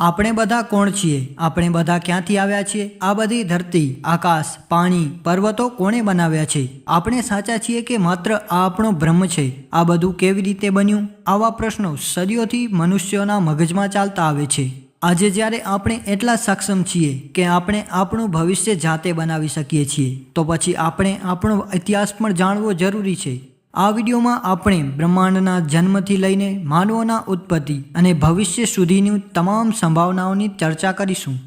આપણે બધા કોણ છીએ? આપણે બધા ક્યાંથી આવ્યા છીએ? આ બધી ધરતી, આકાશ, પાણી, પર્વતો કોણે બનાવ્યા છે? આપણે સાચા છીએ કે માત્ર આ આપણો બ્રહ્મ છે? આ બધું કેવી રીતે બન્યું? આવા પ્રશ્નો સદીઓથી મનુષ્યોના મગજમાં ચાલતા આવે છે. આજે જ્યારે આપણે એટલા સક્ષમ છીએ કે આપણે આપણું ભવિષ્ય જાતે બનાવી શકીએ છીએ, તો પછી આપણે આપણો ઇતિહાસ પણ જાણવો જરૂરી છે. આ વિડીયોમાં આપણે બ્રહ્માંડના જન્મથી લઈને માનવોના ઉત્પત્તિ અને ભવિષ્ય સુધીની તમામ સંભાવનાઓની ચર્ચા કરીશું.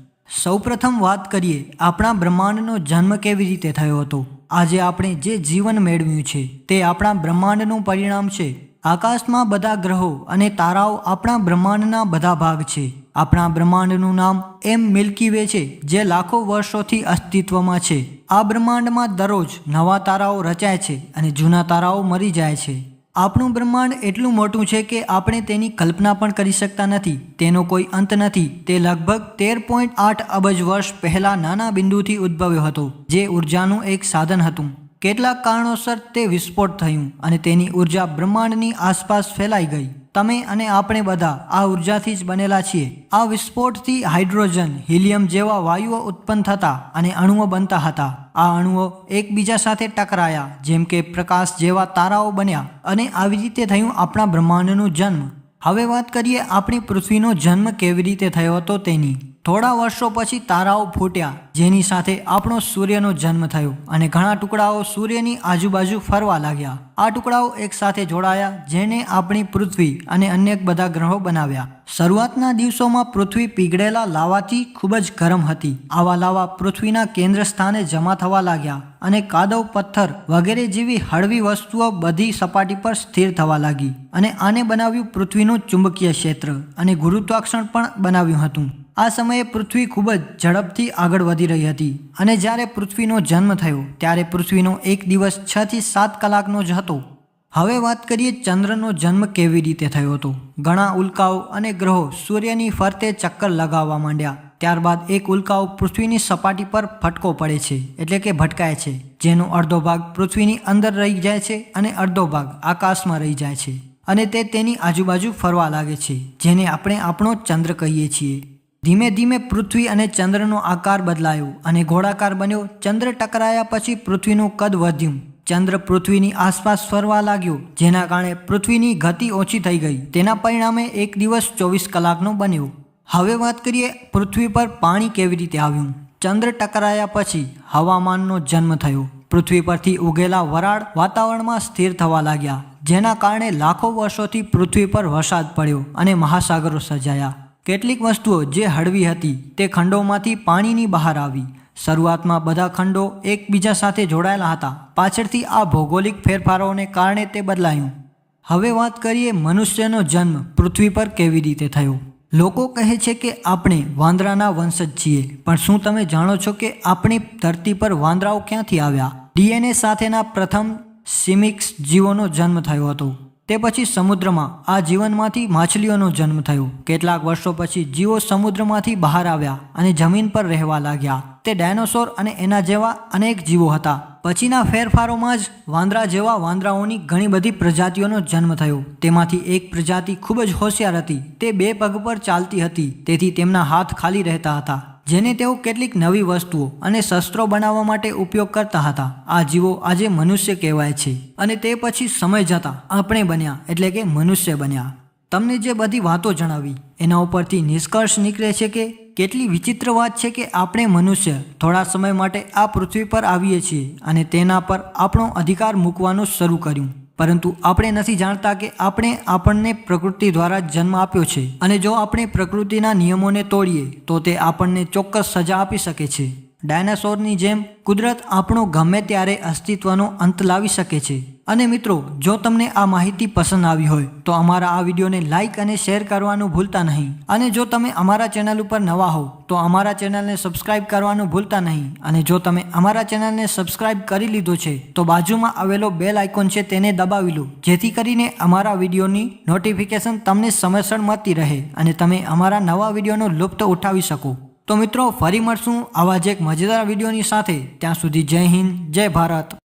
સૌપ્રથમ વાત કરીએ, આપણા બ્રહ્માંડનો જન્મ કેવી રીતે થયો હતો? આજે આપણે જે જીવન મેળવ્યું છે, તે આપણા બ્રહ્માંડનું પરિણામ છે. આકાશમાં બધા ગ્રહો અને તારાઓ આપણા બ્રહ્માંડના બધા ભાગ છે. આપણા બ્રહ્માંડનું નામ એમ મિલ્કી વે છે, જે લાખો વર્ષોથી અસ્તિત્વમાં છે. આ બ્રહ્માંડમાં દરરોજ નવા તારાઓ રચાય છે અને જૂના તારાઓ મરી જાય છે. આપણું બ્રહ્માંડ એટલું મોટું છે કે આપણે તેની કલ્પના પણ કરી શકતા નથી. તેનો કોઈ અંત નથી. તે લગભગ તેર પોઈન્ટ આઠ અબજ વર્ષ પહેલા નાના બિંદુથી ઉદ્ભવ્યો હતો, જે ઉર્જાનું એક સાધન હતું. કેટલાક કારણોસર તે વિસ્ફોટ થયું અને તેની ઊર્જા બ્રહ્માંડની આસપાસ ફેલાઈ ગઈ. તમે અને આપણે બધા આ ઉર્જાથી જ બનેલા છીએ. આ વિસ્ફોટથી હાઇડ્રોજન, હિલિયમ જેવા વાયુઓ ઉત્પન્ન થતા અને અણુઓ બનતા હતા. આ અણુઓ એકબીજા સાથે ટકરાયા, જેમ કે પ્રકાશ જેવા તારાઓ બન્યા અને આવી રીતે થયું આપણા બ્રહ્માંડનું જન્મ. હવે વાત કરીએ આપણી પૃથ્વીનો જન્મ કેવી રીતે થયો હતો તેની. થોડા વર્ષો પછી તારાઓ ફૂટ્યા, જેની સાથે આપણો સૂર્યનો જન્મ થયો અને ઘણા ટુકડાઓ સૂર્યની આજુબાજુ ફરવા લાગ્યા. આ ટુકડાઓ એકસાથે જોડાયા જેને આપણી પૃથ્વી અને અન્ય બધા ગ્રહો બનાવ્યા. શરૂઆતના દિવસોમાં પૃથ્વી પીગળેલા લાવાથી ખૂબ જ ગરમ હતી. આવા લાવા પૃથ્વીના કેન્દ્ર સ્થાને જમા થવા લાગ્યા અને કાદવ પથ્થર વગેરે જેવી હળવી વસ્તુઓ બધી સપાટી પર સ્થિર થવા લાગી અને આને બનાવ્યું પૃથ્વીનું ચુંબકીય ક્ષેત્ર અને ગુરુત્વાકર્ષણ પણ બનાવ્યું હતું. આ સમયે પૃથ્વી ખૂબ જ ઝડપથી આગળ વધી રહી હતી અને જ્યારે પૃથ્વીનો જન્મ થયો, ત્યારે પૃથ્વીનો એક દિવસ છ થી સાત કલાકનો જ હતો. હવે વાત કરીએ ચંદ્રનો જન્મ કેવી રીતે થયો હતો. ઘણા ઉલ્કાઓ અને ગ્રહો સૂર્યની ફરતે ચક્કર લગાવવા માંડ્યા. ત્યારબાદ એક ઉલ્કાઓ પૃથ્વીની સપાટી પર ફટકો પડે છે, એટલે કે ભટકાય છે, જેનો અડધો ભાગ પૃથ્વીની અંદર રહી જાય છે અને અડધો ભાગ આકાશમાં રહી જાય છે. અને તે તેની આજુબાજુ ફરવા લાગે છે, જેને આપણે આપણો ચંદ્ર કહીએ છીએ. ધીમે ધીમે પૃથ્વી અને ચંદ્રનો આકાર બદલાયો અને ગોળાકાર બન્યો. ચંદ્ર ટકરાયા પછી પૃથ્વીનું કદ વધ્યું. ચંદ્ર પૃથ્વીની આસપાસ ફરવા લાગ્યો, જેના કારણે પૃથ્વીની ગતિ ઓછી થઈ ગઈ. તેના પરિણામે એક દિવસ ચોવીસ કલાકનો બન્યો. હવે વાત કરીએ પૃથ્વી પર પાણી કેવી રીતે આવ્યું. ચંદ્ર ટકરાયા પછી હવામાનનો જન્મ થયો. પૃથ્વી પરથી ઉગેલા વરાળ વાતાવરણમાં સ્થિર થવા લાગ્યા, જેના કારણે લાખો વર્ષોથી પૃથ્વી પર વરસાદ પડ્યો અને મહાસાગરો સર્જાયા. કેટલીક વસ્તુઓ જે હળવી હતી તે ખંડોમાંથી પાણીની બહાર આવી. શરૂઆતમાં બધા ખંડો એકબીજા સાથે જોડાયેલા હતા. પાછળથી આ ભૌગોલિક ફેરફારોને કારણે તે બદલાયું. હવે વાત કરીએ મનુષ્યનો જન્મ પૃથ્વી પર કેવી રીતે થયો? લોકો કહે છે કે આપણે વાંદરાના વંશજ છીએ, પણ શું તમે જાણો છો કે આપણી ધરતી પર વાંદરાઓ ક્યાંથી આવ્યા? ડીએનએ સાથેના પ્રથમ સિમિક્સ જીવોનો જન્મ થયો હતો. તે પછી સમુદ્રમાં, આ જીવનમાંથી માછલીઓનો જન્મ થયો. કેટલાક વર્ષો પછી જીવો સમુદ્રમાંથી બહાર આવ્યા અને જમીન પર રહેવા લાગ્યા. તે ડાયનોસોર અને એના જેવા અનેક જીવો હતા. પછીના ફેરફારોમાં જ વાંદરા જેવા વાંદરાઓની ઘણી બધી પ્રજાતિઓનો જન્મ થયો. તેમાંથી એક પ્રજાતિ ખૂબ જ હોશિયાર હતી. તે બે પગ પર ચાલતી હતી. તેથી તેમના હાથ ખાલી રહેતા હતા. જેને તેઓ કેટલીક નવી વસ્તુઓ અને શસ્ત્રો બનાવવા માટે ઉપયોગ કરતા હતા. આ જીવો આજે મનુષ્ય કહેવાય છે અને તે પછી સમય જતાં આપણે બન્યા એટલે કે મનુષ્ય બન્યા. તમને જે બધી વાતો જણાવી, એના ઉપરથી નિષ્કર્ષ નીકળે છે કે કેટલી વિચિત્ર વાત છે કે આપણે મનુષ્ય થોડા સમય માટે આ પૃથ્વી પર આવીએ છીએ અને તેના પર આપણો અધિકાર મૂકવાનું શરૂ કર્યું. પરંતુ આપણે નથી જાણતા કે આપણે આપણને પ્રકૃતિ દ્વારા જન્મ આપ્યો છે. અને જો આપણે પ્રકૃતિના નિયમોને તોડીએ, તો તે આપણને ચોક્કસ સજા આપી શકે છે. ડાયનાસોરની જેમ, કુદરત આપણો ગમે ત્યારે અસ્તિત્વનો અંત લાવી શકે છે. અને મિત્રો, જો તમને આ માહિતી પસંદ આવી હોય, તો અમારા આ વિડીયોને લાઇક અને શેર કરવાનું ભૂલતા નહીં. અને જો તમે અમારા ચેનલ ઉપર નવા હો તો અમારા ચેનલને સબસ્ક્રાઇબ કરવાનું ભૂલતા નહીં. અને જો તમે અમારા ચેનલને સબસ્ક્રાઇબ કરી લીધો છે, તો બાજુમાં આવેલો બેલ આઇકોન છે તેને દબાવી લો. જેથી કરીને અમારા વિડીયોની નોટિફિકેશન તમને સમયસર મળતી રહે અને તમે અમારા નવા વિડીયોનો લુપ્ત ઉઠાવી શકો. તો મિત્રો, ફરી મળશું આવા જ એક મજેદાર વિડીયોની સાથે. ત્યાં સુધી જય હિન્દ, જય ભારત.